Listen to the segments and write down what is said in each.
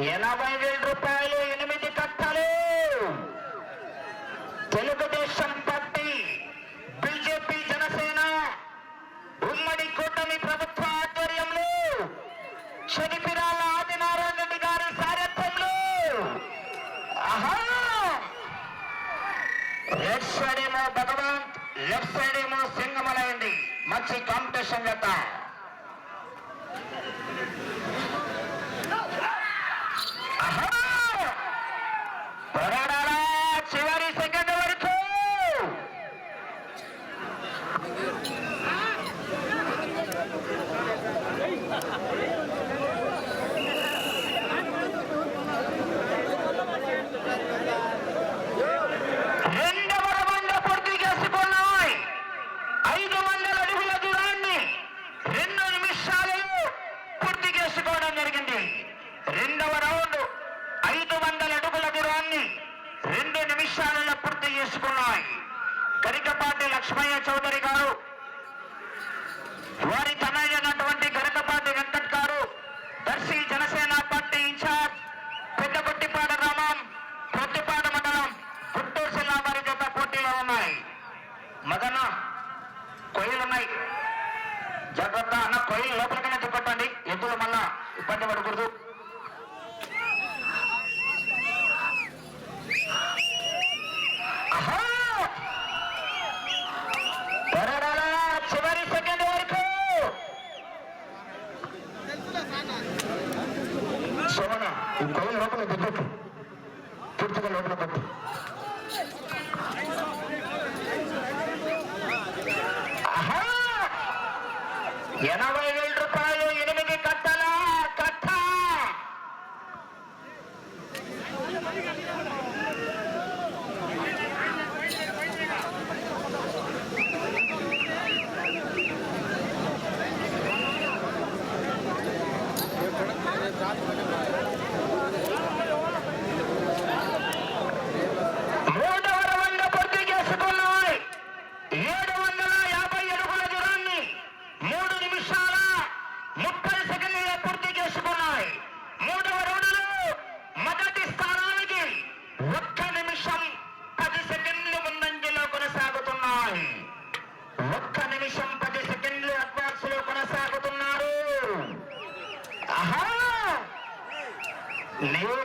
ఎనభై వేల రూపాయలు ఎనిమిది కట్టలు. తెలుగుదేశం పార్టీ బీజేపీ జనసేన ఉమ్మడి కూటమి ప్రభుత్వ ఆధ్వర్యంలో చదిపిరాల ఆదినారాయణ రెడ్డి గారి సారథ్యంలో. లెఫ్ట్ సైడ్ ఏమో భగవంత్ లెఫ్ట్ సైడ్ ఏమో సింగమలయండి మంచి కాంపిటీషన్ చేద్దాం. ఉన్నాయి. మదన కొయ్యలు ఉన్నాయి. జాగ్రత్త అన్న కొయ్యలు లోపలికైనా చెప్పండి ఎద్దులు మళ్ళా ఇబ్బంది పడకూడదు. చివరి సెకండ్ ఈ కొయ్యలు లోపల దిగ్గట్టు ನೀವು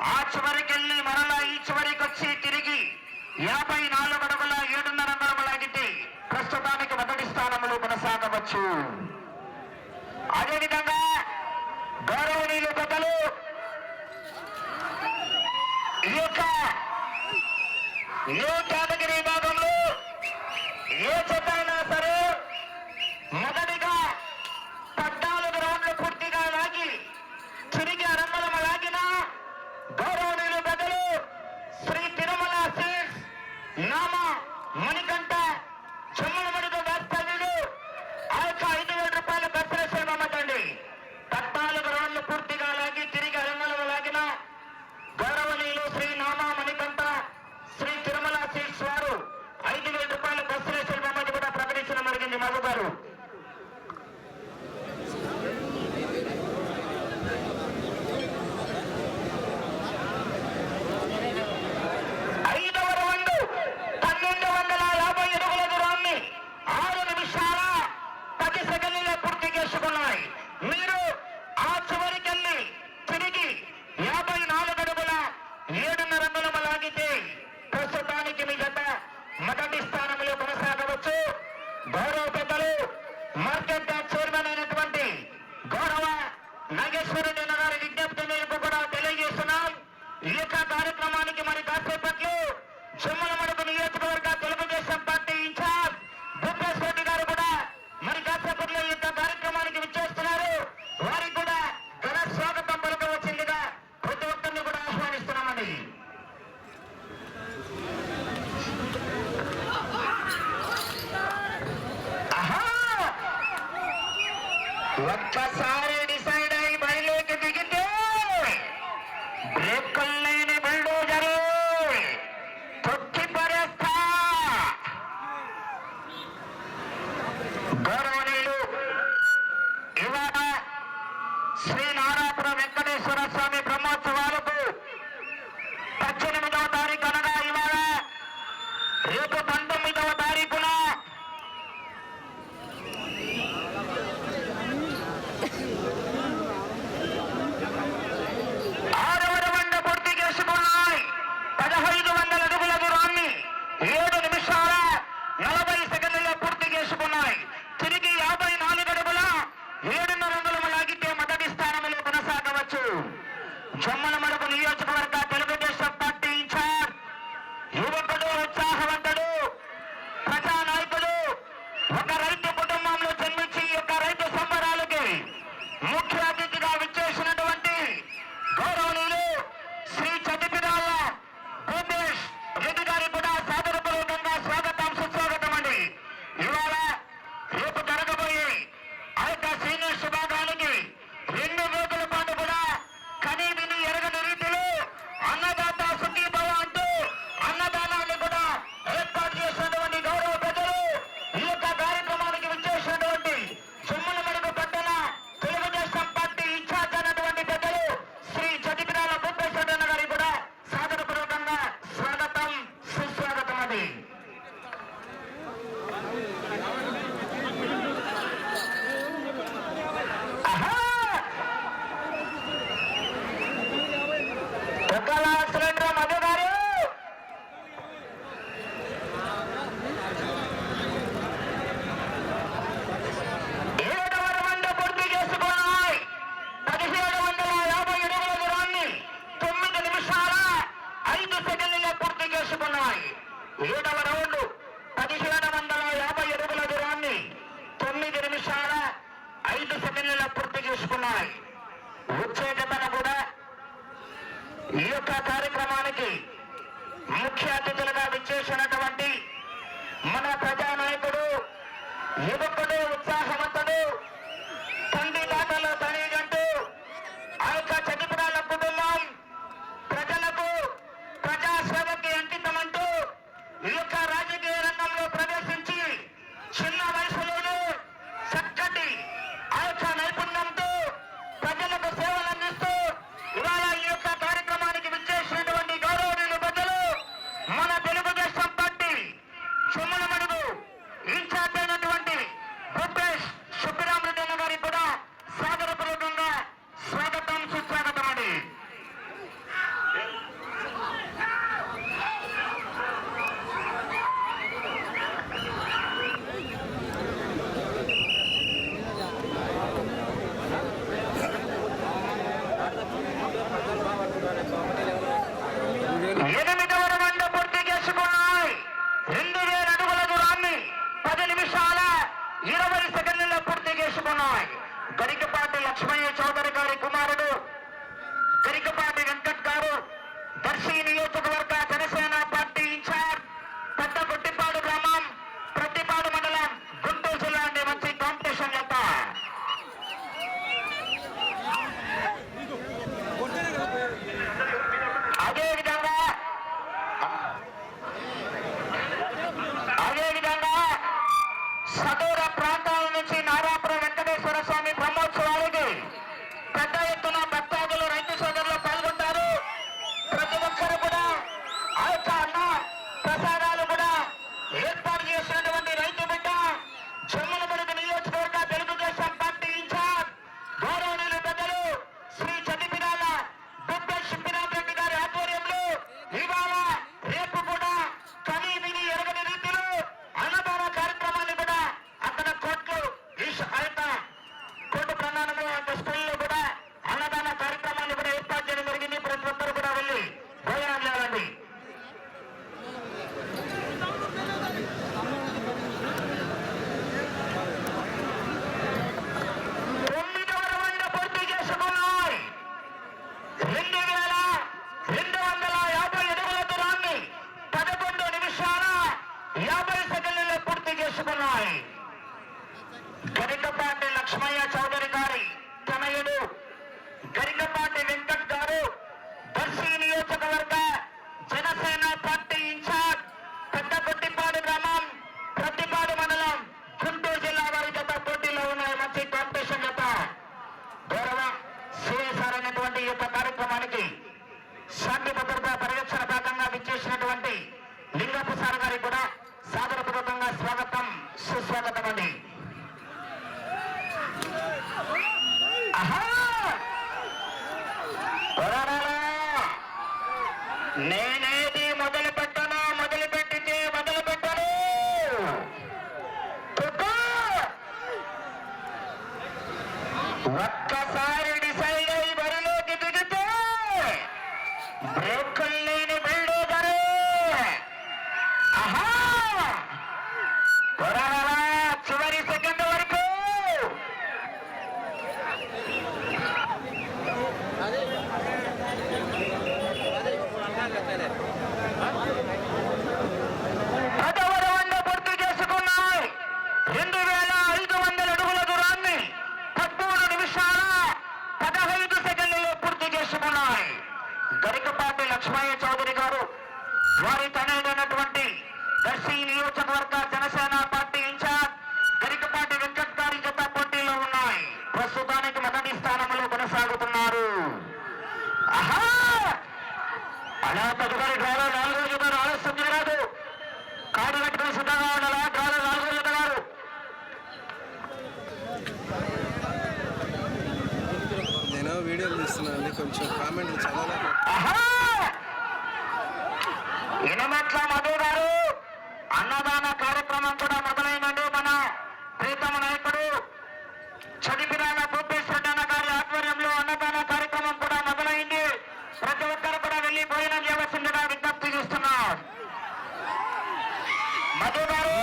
ఆ చివరికి వెళ్ళి మరలా ఈ చివరికి వచ్చి తిరిగి యాభై నాలుగు అడుగుల ఏడున్నర అడుగులాగితే ప్రస్తుతానికి మొదటి స్థానంలో కొనసాగవచ్చు. అదేవిధంగా గౌరవనీయులు కథలు ఒక్కసారి সাগর కొంచెం కామెంట్లు చదవలేదు ఇనమట్ల మధు గారు అన్నదాన కార్యక్రమం కూడా మొదలైందండి మన ప్రీతమ నాయకుడు. చదిపిరాల గోపేశ్వరన్న గారి ఆధ్వర్యంలో అన్నదాన కార్యక్రమం కూడా మొదలైంది. ప్రతి ఒక్కరు కూడా వెళ్ళి భోజనం చేయవలసిందిగా విజ్ఞప్తి చేస్తున్నారు. మధు గారు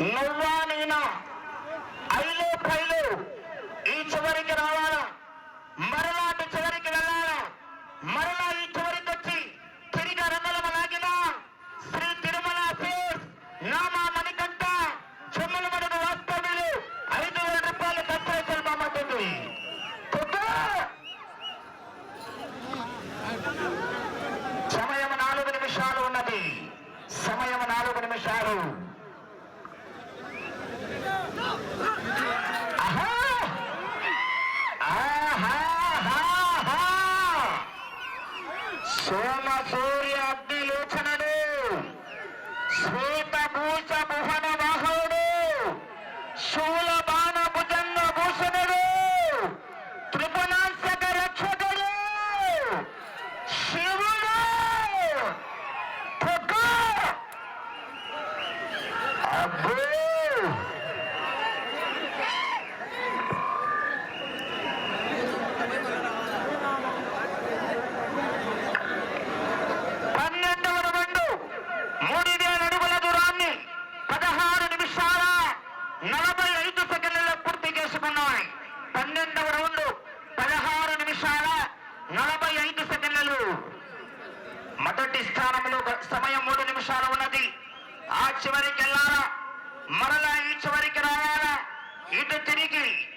నువ్వా నేనా? ఐలో పైలో సోమ సూర్య అగ్ని లోచనడు శ్రీ ఒకటి స్థానంలో సమయం మూడు నిమిషాలు ఉన్నది. ఆ చివరికి వెళ్ళాలా? మరలా ఈ చివరికి రావాలా? ఇటు తిరిగి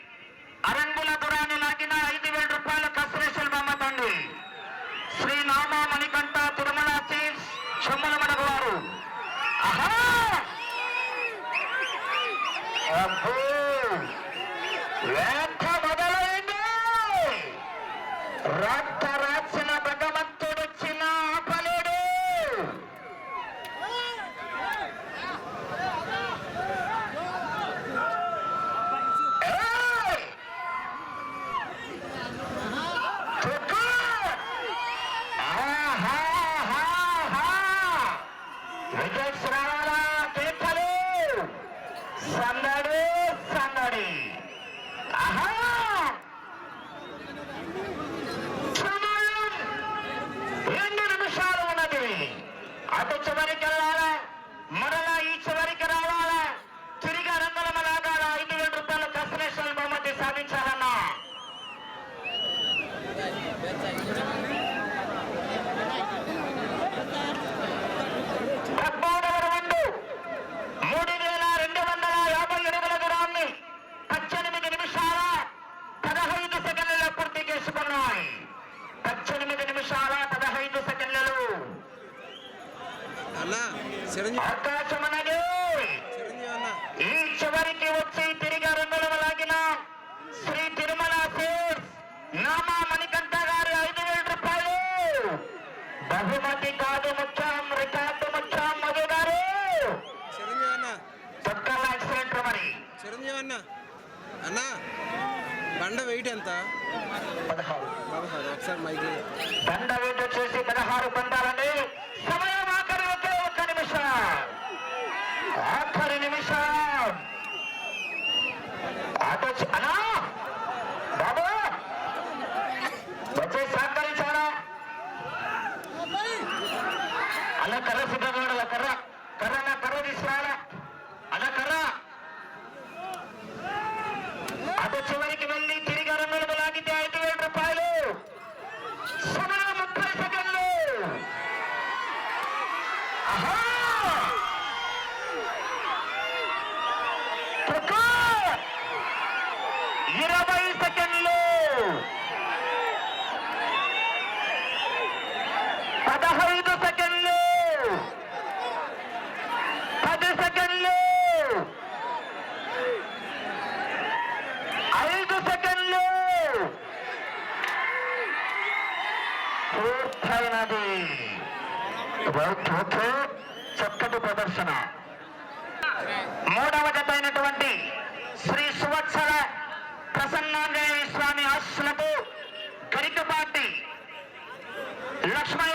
ఎంత? పదహారు. ఒకసారి మైకి దండ వేట వచ్చేసి పదహారు పందాల लक्ष्मण